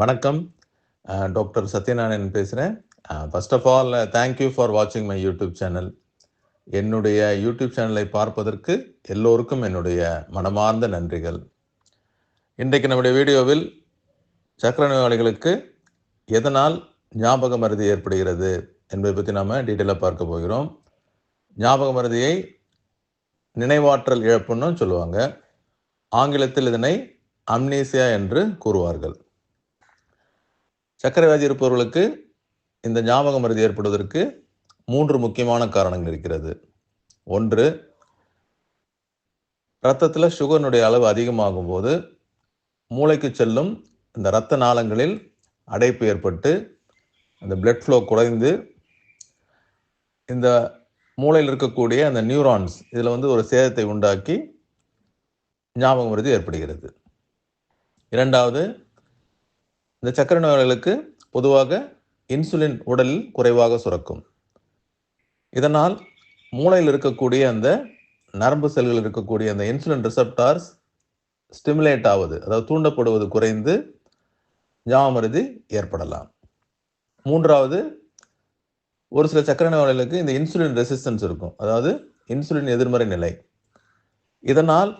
வணக்கம். டாக்டர் சத்யநாராயணன் பேசுகிறேன் first of all thank you for வாட்சிங் மை யூடியூப் சேனல் என்னுடைய யூடியூப் சேனலை பார்ப்பதற்கு எல்லோருக்கும் என்னுடைய மனமார்ந்த நன்றிகள். இன்றைக்கு நம்முடைய வீடியோவில் சக்கர நோயாளிகளுக்கு எதனால் ஞாபக மருதி ஏற்படுகிறது என்பதை பற்றி நாம் டீட்டெயிலாக பார்க்க போகிறோம். ஞாபக மருதியை நினைவாற்றல் இழப்புன்னு சொல்லுவாங்க. ஆங்கிலத்தில் இதனை அம்னீசியா என்று கூறுவார்கள். சர்க்கரை வியாதி இருப்பவர்களுக்கு இந்த ஞாபக மருதி ஏற்படுவதற்கு மூன்று முக்கியமான காரணங்கள் இருக்கிறது. ஒன்று இரத்தத்தில் சுகரினுடைய அளவு அதிகமாகும் போது மூளைக்கு செல்லும் இந்த இரத்த நாளங்களில் அடைப்பு ஏற்பட்டு அந்த பிளட் ஃப்ளோ குறைந்து இந்த மூளையில் இருக்கக்கூடிய அந்த நியூரான்ஸ் இதில் வந்து ஒரு சேதத்தை உண்டாக்கி ஞாபகம் மருதி ஏற்படுகிறது. இரண்டாவது இந்த சக்கரை நோயாளிகளுக்கு பொதுவாக இன்சுலின் உடலில் குறைவாக சுரக்கும். இதனால் மூளையில் இருக்கக்கூடிய அந்த நரம்பு செல்கள் இருக்கக்கூடிய அந்த இன்சுலின் ரிசப்டார்ஸ் ஸ்டிமுலேட் ஆவது அதாவது தூண்டப்படுவது குறைந்து ஞாபகமருதி ஏற்படலாம். மூன்றாவது ஒரு சில சக்கர நோயாளிகளுக்கு இந்த இன்சுலின் ரெசிஸ்டன்ஸ் இருக்கும். அதாவது இன்சுலின் எதிர்மறை நிலை. இதனால்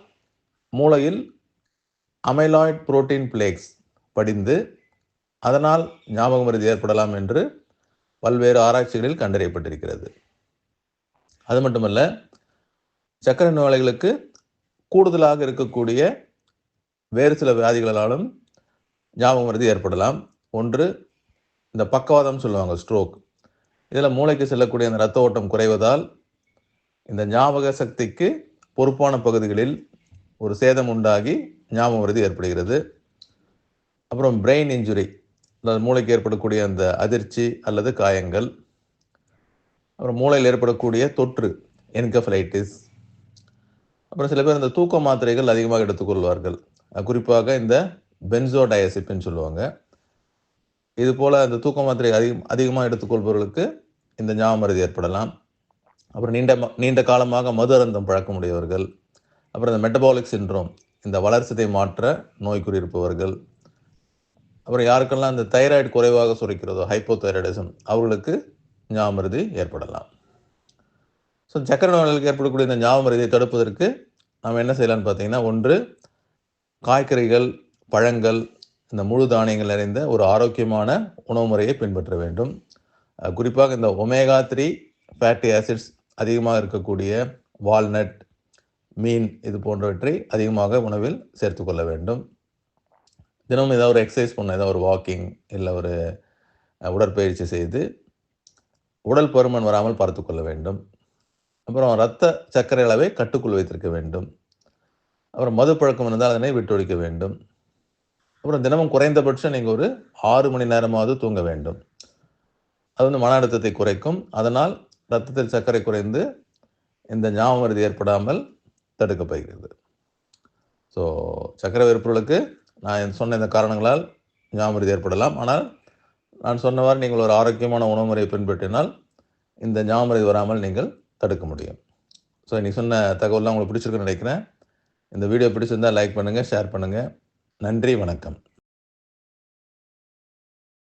மூளையில் அமைலாய்ட் புரோட்டீன் பிளேக்ஸ் படிந்து அதனால் ஞாபகம் மருதி ஏற்படலாம் என்று பல்வேறு ஆராய்ச்சிகளில் கண்டறியப்பட்டிருக்கிறது. அது மட்டுமல்ல சர்க்கரை நோயாளிகளுக்கு கூடுதலாக இருக்கக்கூடிய வேறு சில வியாதிகளாலும் ஞாபகம் மருதி ஏற்படலாம். ஒன்று இந்த பக்கவாதம் சொல்லுவாங்க ஸ்ட்ரோக் இதில் மூளைக்கு செல்லக்கூடிய அந்த ரத்த ஓட்டம் குறைவதால் இந்த ஞாபக சக்திக்கு பொறுப்பான பகுதிகளில் ஒரு சேதம் உண்டாகி ஞாபகம் வருது ஏற்படுகிறது. அப்புறம் பிரெயின் இன்ஜுரி அதாவது மூளைக்கு ஏற்படக்கூடிய அந்த அதிர்ச்சி அல்லது காயங்கள். அப்புறம் மூளையில் ஏற்படக்கூடிய தொற்று என்கஃபலைட்டிஸ் அப்புறம் சில பேர் இந்த தூக்க மாத்திரைகள் அதிகமாக எடுத்துக்கொள்வார்கள். குறிப்பாக இந்த பென்சோடயசிப்னு சொல்லுவாங்க. இது போல் அந்த தூக்க மாத்திரை அதிகம் அதிகமாக எடுத்துக்கொள்பவர்களுக்கு இந்த ஞாபகமருதி ஏற்படலாம். அப்புறம் நீண்ட நீண்ட காலமாக மது அருந்தம் பழக்கமுடையவர்கள். அப்புறம் இந்த மெட்டபாலிக் சின்ரோம் இந்த வளர்ச்சிதை மாற்ற நோய்க்குறி இருப்பவர்கள். அப்புறம் யாருக்கெல்லாம் இந்த தைராய்டு குறைவாக சுரைக்கிறதோ ஹைப்போதைராய்டிசம் அவர்களுக்கு ஞாபகமருதி ஏற்படலாம். ஸோ சக்கர நோய்களுக்கு ஏற்படக்கூடிய இந்த ஞாபகமருதியை தடுப்பதற்கு நம்ம என்ன செய்யலாம்னு பார்த்தீங்கன்னா ஒன்று காய்கறிகள் பழங்கள் இந்த முழு தானியங்கள் நிறைந்த ஒரு ஆரோக்கியமான உணவு முறையை பின்பற்ற வேண்டும். குறிப்பாக இந்த ஒமேகா த்ரீ ஃபேட்டி ஆசிட்ஸ் அதிகமாக இருக்கக்கூடிய வால்நட் மீன் இது போன்றவற்றை அதிகமாக உணவில் சேர்த்துக்கொள்ள வேண்டும். தினமும் ஏதாவது ஒரு எக்ஸசைஸ் பண்ண ஏதாவது ஒரு வாக்கிங் இல்லை ஒரு உடற்பயிற்சி செய்து உடல் பருமன் வராமல் பார்த்துக்கொள்ள வேண்டும். அப்புறம் இரத்த சர்க்கரை அளவை கட்டுக்குள் வைத்திருக்க வேண்டும். அப்புறம் மது பழக்கம் இருந்தால் அதனை விட்டொழிக்க வேண்டும். அப்புறம் தினமும் குறைந்தபட்சம் நீங்கள் ஒரு ஆறு மணி நேரமாவது தூங்க வேண்டும். அது வந்து மன அழுத்தத்தை குறைக்கும். அதனால் ரத்தத்தில் சர்க்கரை குறைந்து இந்த ஞாபகம் ஏற்படாமல் தடுக்கப்படுகிறது ஸோ சர்க்கரை வெறுப்புகளுக்கு நான் சொன்ன இந்த காரணங்களால் ஞாபகம் ஏற்படலாம். ஆனால் நான் சொன்னவாறு நீங்கள் ஒரு ஆரோக்கியமான உணவு முறையை பின்பற்றினால் இந்த ஞாபகம் வராமல் நீங்கள் தடுக்க முடியும். ஸோ இன்றைக்கி சொன்ன தகவலாம் உங்களுக்கு பிடிச்சிருக்குன்னு நினைக்கிறேன். இந்த வீடியோ பிடிச்சிருந்தால் லைக் பண்ணுங்கள் ஷேர் பண்ணுங்கள் நன்றி வணக்கம்.